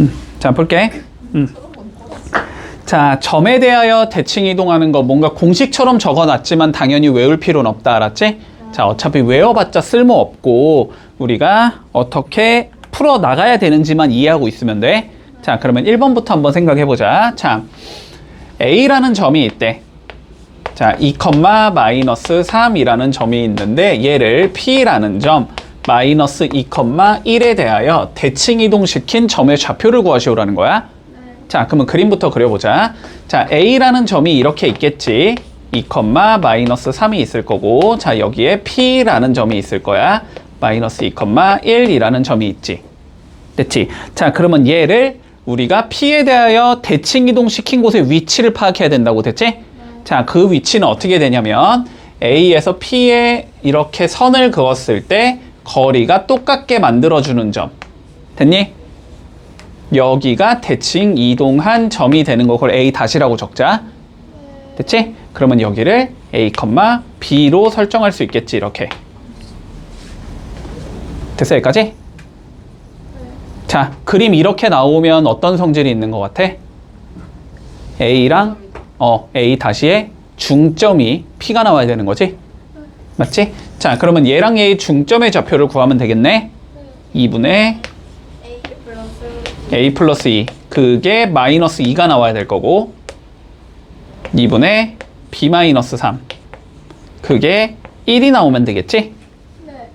음, 자, 볼게. 음. 자, 점에 대하여 대칭 이동하는 거 뭔가 공식처럼 적어놨지만 당연히 외울 필요는 없다. 알았지? 자, 어차피 외워봤자 쓸모없고 우리가 어떻게 풀어 나가야 되는지만 이해하고 있으면 돼. 자, 그러면 1번부터 한번 생각해 보자. 자, A라는 점이 있대. 자, 2, 마이너스 3이라는 점이 있는데 얘를 P라는 점 마이너스 2, 1에 대하여 대칭 이동시킨 점의 좌표를 구하시오라는 거야. 자, 그러면 그림부터 그려보자. 자, A라는 점이 이렇게 있겠지. 2, 마이너스 3이 있을 거고, 자, 여기에 P라는 점이 있을 거야. 마이너스 2, 1이라는 점이 있지. 됐지? 자, 그러면 얘를 우리가 P에 대하여 대칭 이동시킨 곳의 위치를 파악해야 된다고 됐지? 자, 그 위치는 어떻게 되냐면 A에서 P에 이렇게 선을 그었을 때 거리가 똑같게 만들어주는 점. 됐니? 여기가 대칭 이동한 점이 되는 거 그걸 A 다시라고 적자. 됐지? 그러면 여기를 A, B로 설정할 수 있겠지, 이렇게. 됐어, 여기까지? 자, 그림 이렇게 나오면 어떤 성질이 있는 것 같아? A랑 어, A 다시의 중점이 P가 나와야 되는 거지? 맞지? 자, 그러면 얘랑 얘의 중점의 좌표를 구하면 되겠네? 2분의 A 플러스 A 플러스 2. 그게 마이너스 2가 나와야 될 거고 2분의 B 마이너스 3. 그게 1이 나오면 되겠지? 네.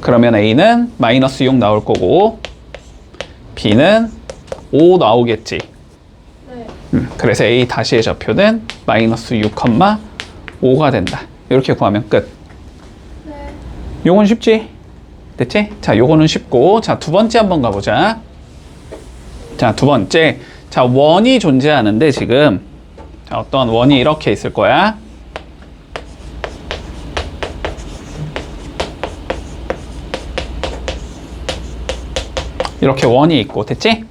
그러면 A는 마이너스 6 나올 거고 B는 5 나오겠지. 네. 음, 그래서 A 다시의 좌표는 마이너스 6,5가 된다. 이렇게 구하면 끝. 네. 요건 쉽지? 됐지? 자, 요거는 쉽고. 자, 두 번째 한번 가보자. 자, 두 번째. 자, 원이 존재하는데 지금 자, 어떤 원이 이렇게 있을 거야. 이렇게 원이 있고, 됐지?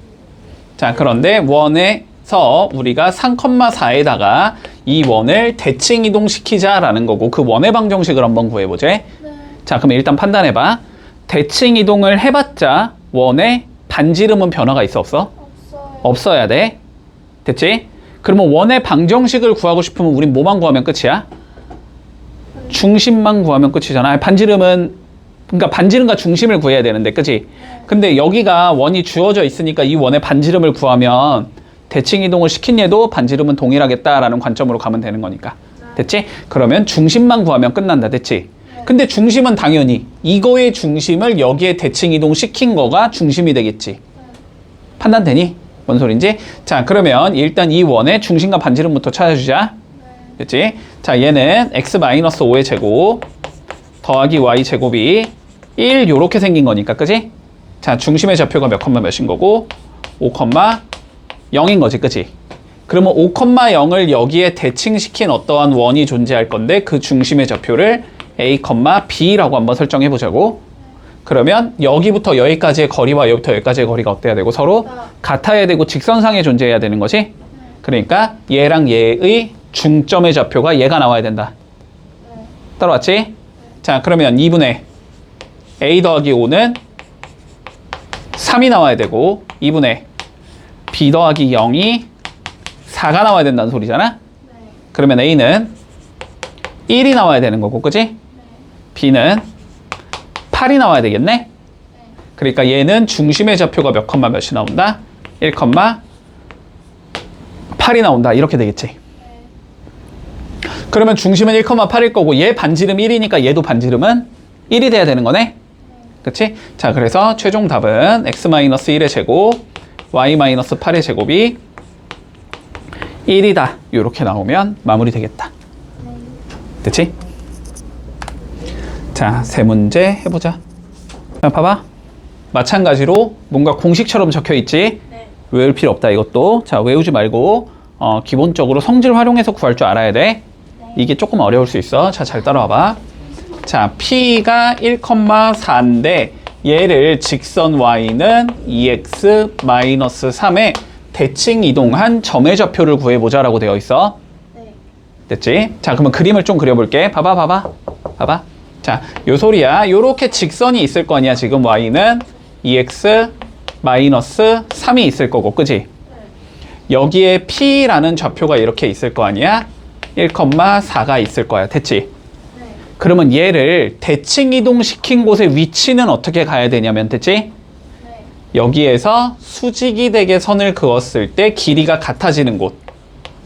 자, 그런데 원에서 우리가 3,4에다가 이 원을 대칭 이동시키자라는 거고, 그 원의 방정식을 한번 구해보자. 네. 자, 그럼 일단 판단해봐. 대칭 이동을 해봤자 원의 반지름은 변화가 있어 없어? 없어요. 없어야 돼. 됐지? 그러면 원의 방정식을 구하고 싶으면 우린 뭐만 구하면 끝이야? 중심만 구하면 끝이잖아. 아니, 반지름은 그러니까 반지름과 중심을 구해야 되는데, 그치? 근데 여기가 원이 주어져 있으니까 이 원의 반지름을 구하면 대칭 이동을 시킨 얘도 반지름은 동일하겠다라는 관점으로 가면 되는 거니까. 됐지? 그러면 중심만 구하면 끝난다. 됐지? 근데 중심은 당연히 이거의 중심을 여기에 대칭 이동 시킨 거가 중심이 되겠지. 판단되니? 뭔 소린지? 자, 그러면 일단 이 원의 중심과 반지름부터 찾아주자. 됐지? 자, 얘는 x-5의 제곱 더하기 y 제곱이 1 요렇게 생긴 거니까, 그지? 자, 중심의 좌표가 몇 컴마 몇인 거고 5 컴마 0인 거지, 그지? 그러면 5 컴마 0을 여기에 대칭시킨 어떠한 원이 존재할 건데 그 중심의 좌표를 a b라고 한번 설정해 보자고. 그러면 여기부터 여기까지의 거리와 여기부터 여기까지의 거리가 어때야 되고 서로 같아야 되고 직선상에 존재해야 되는 거지. 그러니까 얘랑 얘의 중점의 좌표가 얘가 나와야 된다. 따라왔지? 자, 그러면 2분의 a 더하기 5는 3이 나와야 되고 2분의 b 더하기 0이 4가 나와야 된다는 소리잖아. 그러면 a는 1이 나와야 되는 거고, 그지? B는 8이 나와야 되겠네? 그러니까 얘는 중심의 좌표가 몇 컴마 몇이 나온다? 1 컴마 8이 나온다. 이렇게 되겠지. 그러면 중심은 1 컴마 8일 거고 얘 반지름 1이니까 얘도 반지름은 1이 돼야 되는 거네? 그치? 자, 그래서 최종 답은 x-1의 제곱, y-8의 제곱이 1이다. 이렇게 나오면 마무리 되겠다. 됐지? 자, 세 문제 해보자. 자, 봐봐. 마찬가지로 뭔가 공식처럼 적혀 있지? 네. 외울 필요 없다, 이것도. 자, 외우지 말고, 어, 기본적으로 성질 활용해서 구할 줄 알아야 돼. 이게 조금 어려울 수 있어. 자, 잘 따라와봐. 자, P가 1,4인데, 얘를 직선 Y는 2x-3에 대칭 이동한 점의 좌표를 구해보자라고 되어 있어. 네. 됐지? 자, 그러면 그림을 좀 그려볼게. 봐봐, 봐봐. 봐봐. 자, 요 소리야. 요렇게 직선이 있을 거 아니야. 지금 y는 2x 마이너스 3이 있을 거고, 그지? 네. 여기에 P라는 좌표가 이렇게 있을 거 아니야? 1,4가 있을 거야. 됐지? 네. 그러면 얘를 대칭 이동시킨 곳의 위치는 어떻게 가야 되냐면, 됐지? 네. 여기에서 수직이 되게 선을 그었을 때 길이가 같아지는 곳.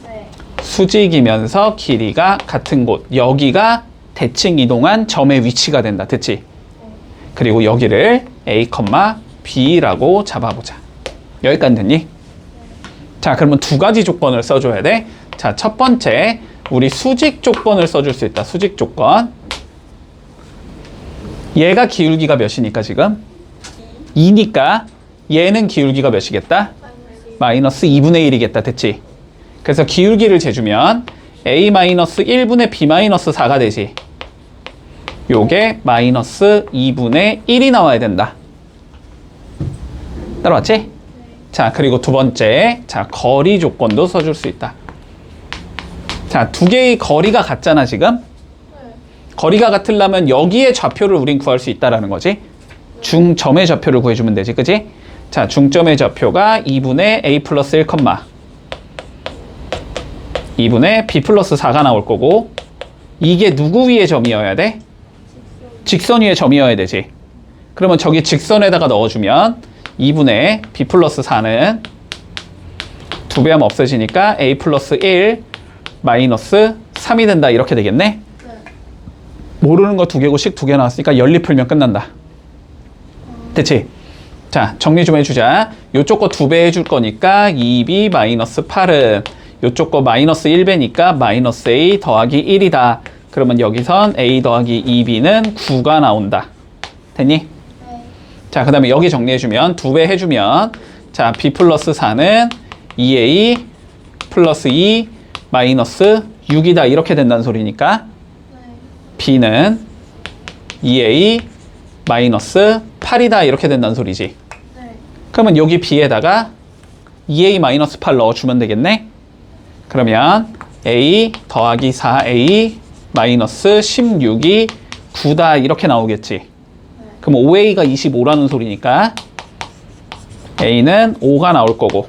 네. 수직이면서 길이가 같은 곳. 여기가 대칭 이동한 점의 위치가 된다. 됐지? 그리고 여기를 A, B라고 잡아보자. 여기까지 됐니? 자, 그러면 두 가지 조건을 써줘야 돼. 자, 첫 번째, 우리 수직 조건을 써줄 수 있다. 수직 조건. 얘가 기울기가 몇이니까 지금? 2니까 얘는 기울기가 몇이겠다? 마이너스 마이너스 2분의 1이겠다. 됐지? 그래서 기울기를 재주면 a 마이너스 1분의 b 마이너스 4가 되지. 요게 마이너스 2분의 1이 나와야 된다. 따라왔지? 자, 그리고 두 번째. 자, 거리 조건도 써줄 수 있다. 자, 두 개의 거리가 같잖아, 지금? 네. 거리가 같으려면 여기에 좌표를 우린 구할 수 있다라는 거지. 중점의 좌표를 구해주면 되지, 그지? 자, 중점의 좌표가 2분의 a 플러스 1, 2분의 b 플러스 4가 나올 거고, 이게 누구 위의 점이어야 돼? 직선 위의 점이어야 되지. 그러면 저기 직선에다가 넣어주면 2분의 b 플러스 4는 두배 하면 없어지니까 a 플러스 1 마이너스 3이 된다. 이렇게 되겠네? 네. 모르는 거 두 개고씩 두개 나왔으니까 연립 풀면 끝난다. 됐지? 자, 정리 좀 해주자. 요쪽 거 두 배 해줄 거니까 2b 마이너스 8은 요쪽 거 마이너스 1배니까 마이너스 a 더하기 1이다. 그러면 여기선 a 더하기 2b는 9가 나온다. 됐니? 네. 자, 그 다음에 여기 정리해주면 두 배 해주면 자, b 플러스 4는 2a 플러스 2 마이너스 6이다. 이렇게 된다는 소리니까 네. b는 2a 마이너스 8이다 이렇게 된다는 소리지. 네. 그러면 여기 b에다가 2a 마이너스 8 넣어주면 되겠네. 그러면 a 더하기 4a 마이너스 16이 9다 이렇게 나오겠지. 그럼 5a가 25라는 소리니까 a는 5가 나올 거고.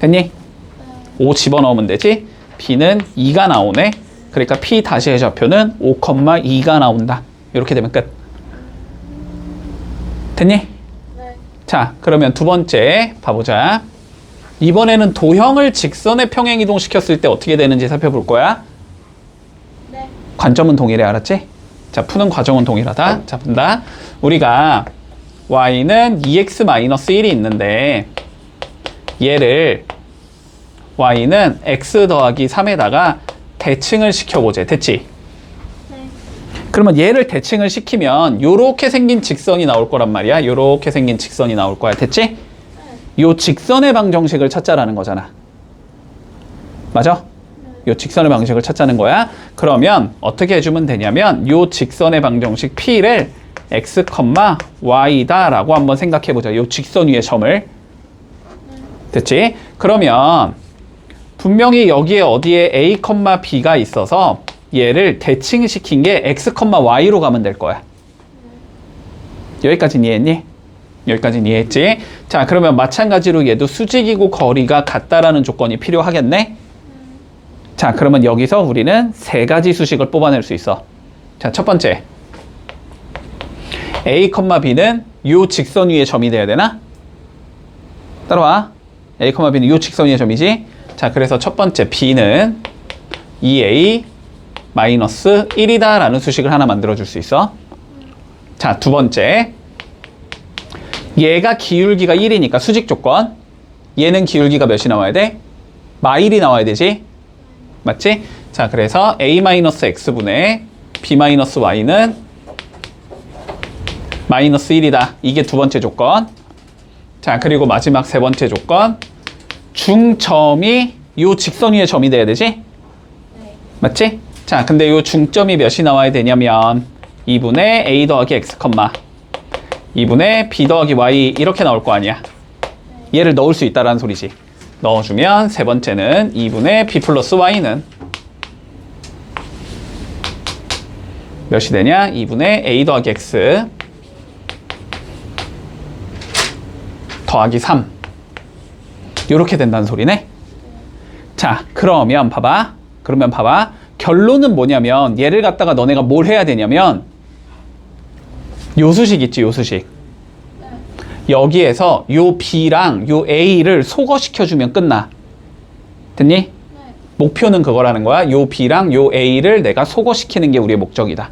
됐니? 5 집어넣으면 되지. b는 2가 나오네. 그러니까 p 다시의 좌표는 5,2가 나온다. 이렇게 되면 끝. 됐니? 네. 자, 그러면 두 번째 봐보자. 이번에는 도형을 직선에 평행 이동시켰을 때 어떻게 되는지 살펴볼 거야. 네. 관점은 동일해, 알았지? 자, 푸는 과정은 동일하다. 자, 본다. 우리가 y는 2x-1이 있는데 얘를 y는 x 더하기 3에다가 대칭을 시켜보자. 됐지? 네. 그러면 얘를 대칭을 시키면 요렇게 생긴 직선이 나올 거란 말이야. 요렇게 생긴 직선이 나올 거야. 됐지? 요 직선의 방정식을 찾자라는 거잖아. 맞아? 요 직선의 방정식을 찾자는 거야. 그러면 어떻게 해주면 되냐면 요 직선의 방정식 P를 x, y다 라고 한번 생각해 보자. 요 직선 위의 점을. 됐지? 그러면 분명히 여기에 어디에 a, b가 있어서 얘를 대칭시킨 게 x, y로 가면 될 거야. 여기까지 이해했니? 여기까지 이해했지? 자, 그러면 마찬가지로 얘도 수직이고 거리가 같다라는 조건이 필요하겠네? 자, 그러면 여기서 우리는 세 가지 수식을 뽑아낼 수 있어. 자, 첫 번째. a, b는 요 직선 위의 점이 돼야 되나? 따라와. a, b는 요 직선 위의 점이지? 자, 그래서 첫 번째 b는 2a 마이너스 1이다 라는 수식을 하나 만들어 줄 수 있어. 자, 두 번째. 얘가 기울기가 1이니까 수직 조건. 얘는 기울기가 몇이 나와야 돼? 마일이 나와야 되지? 맞지? 자, 그래서 a-x분의 b-y는 마이너스 1이다. 이게 두 번째 조건. 자, 그리고 마지막 세 번째 조건. 중점이 요 직선 위의 점이 돼야 되지? 네. 맞지? 자, 근데 요 중점이 몇이 나와야 되냐면 2분의 a 더하기 x, 2분의 b 더하기 y 이렇게 나올 거 아니야. 얘를 넣을 수 있다라는 소리지. 넣어주면 세 번째는 2분의 b 플러스 y는 몇이 되냐? 2분의 a 더하기 x 더하기 3 이렇게 된다는 소리네. 자, 그러면 봐봐. 그러면 봐봐. 결론은 뭐냐면 얘를 갖다가 너네가 뭘 해야 되냐면 요수식 있지, 요수식. 네. 여기에서 요 B랑 요 A를 소거시켜주면 끝나. 됐니? 네. 목표는 그거라는 거야. 요 B랑 요 A를 내가 소거시키는 게 우리의 목적이다.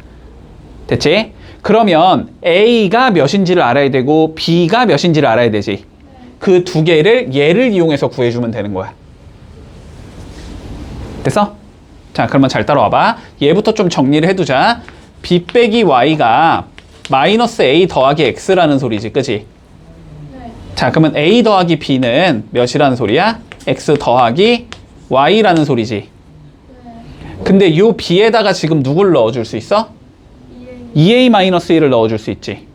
됐지? 그러면 A가 몇인지를 알아야 되고 B가 몇인지를 알아야 되지. 그 두 개를 얘를 이용해서 구해주면 되는 거야. 됐어? 자, 그러면 잘 따라와봐. 얘부터 좀 정리를 해두자. B 빼기 Y가 마이너스 A 더하기 X라는 소리지, 그지? 네. 자, 그러면 A 더하기 B는 몇이라는 소리야? X 더하기 Y라는 소리지. 네. 근데 요 B에다가 지금 누굴 넣어줄 수 있어? 이해. 2A-1을 넣어줄 수 있지.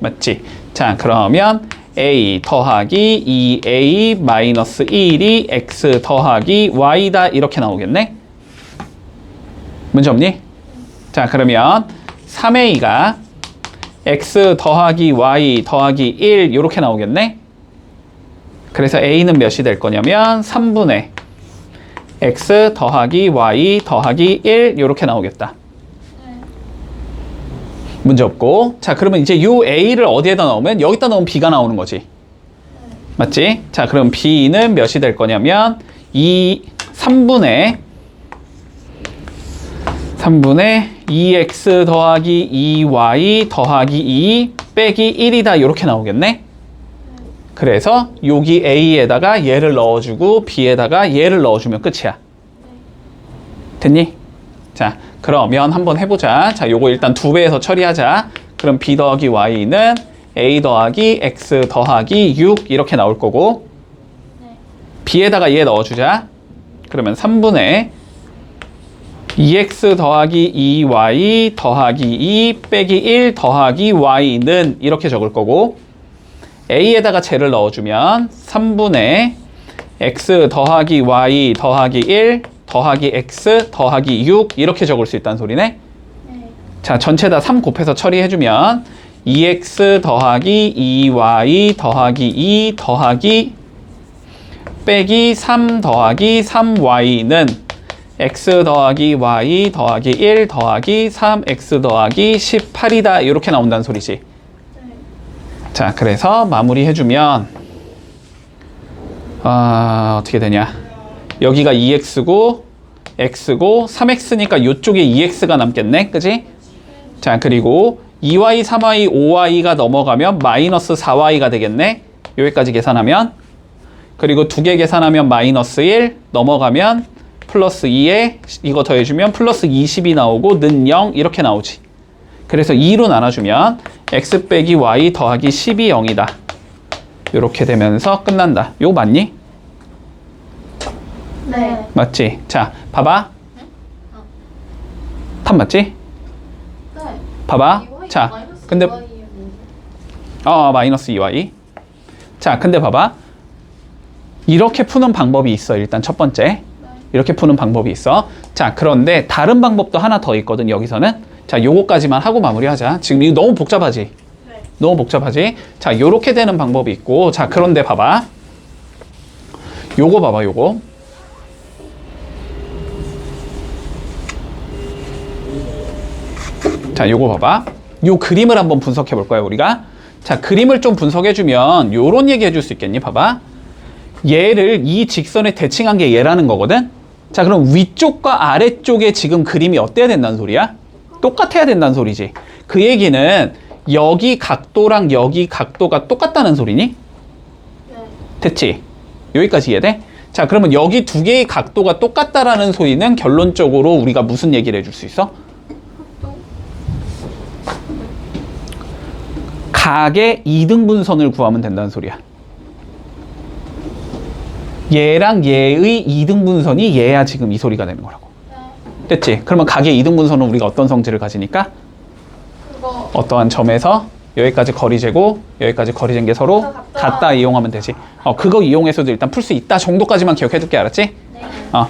맞지? 자, 그러면 A 더하기 2A-1이 X 더하기 Y다. 이렇게 나오겠네? 문제 없니? 자, 그러면 3A가 X 더하기 Y 더하기 1 이렇게 나오겠네? 그래서 A는 몇이 될 거냐면 3분의 X 더하기 Y 더하기 1 이렇게 나오겠다. 네. 문제 없고. 자, 그러면 이제 요 A를 어디에다 넣으면 여기다 넣으면 B가 나오는 거지. 맞지? 자, 그럼 B는 몇이 될 거냐면 2, 3분의 3분의 2x 더하기 2y 더하기 2 빼기 1이다 이렇게 나오겠네? 그래서 여기 A에다가 얘를 넣어주고 B에다가 얘를 넣어주면 끝이야. 됐니? 자, 그러면 한번 해보자. 자, 요거 일단 두 배에서 처리하자. 그럼 B 더하기 Y는 A 더하기 X 더하기 6 이렇게 나올 거고 네. B에다가 얘 넣어주자. 그러면 3분의 2x 더하기 2y 더하기 2 빼기 1 더하기 y는 이렇게 적을 거고 a에다가 쟤를 넣어주면 3분의 x 더하기 y 더하기 1 더하기 x 더하기 6 이렇게 적을 수 있다는 소리네. 네. 자, 전체 다 3 곱해서 처리해주면 2x 더하기 2y 더하기 2 더하기 빼기 3 더하기 3y는 x 더하기 y 더하기 1 더하기 3x 더하기 18이다 이렇게 나온다는 소리지. 네. 자, 그래서 마무리 해주면 아, 어떻게 되냐? 여기가 2x고 x고 3x니까 이쪽에 2x가 남겠네, 그지? 자, 그리고 2y, 3y, 5y가 넘어가면 마이너스 4y가 되겠네. 여기까지 계산하면 그리고 두 개 계산하면 마이너스 1 넘어가면 플러스 2에 이거 더해주면 플러스 20이 나오고 는 0 이렇게 나오지. 그래서 2로 나눠주면 x 빼기 y 더하기 10이 0이다. 이렇게 되면서 끝난다. 이거 맞니? 네. 맞지? 자, 봐봐. 어. 탑 맞지? 네. 봐봐. 자, 근데 뭐. 어 마이너스 2y. 자, 근데 봐봐. 이렇게 푸는 방법이 있어. 일단 첫 번째. 네. 이렇게 푸는 방법이 있어. 자, 그런데 다른 방법도 하나 더 있거든, 여기서는. 자, 요거까지만 하고 마무리하자. 지금 이거 너무 복잡하지? 네. 너무 복잡하지? 자, 요렇게 되는 방법이 있고. 자, 그런데 봐봐. 요거 봐봐, 요거. 자, 요거 봐봐. 요 그림을 한번 분석해 볼 거야, 우리가. 자, 그림을 좀 분석해 주면 요런 얘기 해줄 수 있겠니? 봐봐. 얘를 이 직선에 대칭한 게 얘라는 거거든? 자, 그럼 위쪽과 아래쪽에 지금 그림이 어때야 된다는 소리야? 똑같아야 된다는 소리지. 그 얘기는 여기 각도랑 여기 각도가 똑같다는 소리니? 네. 됐지? 여기까지 이해돼? 자, 그러면 여기 두 개의 각도가 똑같다라는 소리는 결론적으로 우리가 무슨 얘기를 해줄 수 있어? 각의 이등분선을 구하면 된다는 소리야. 얘랑 얘의 이등분선이 얘야 지금 이 소리가 되는 거라고. 네. 됐지? 그러면 각의 이등 분선은 우리가 어떤 성질을 가지니까? 그거. 어떠한 점에서 여기까지 거리 재고 여기까지 거리 잰 게 서로 같다. 같다 이용하면 되지. 어, 그거 이용해서도 일단 풀 수 있다 정도까지만 기억해 둘게 알았지? 네. 어,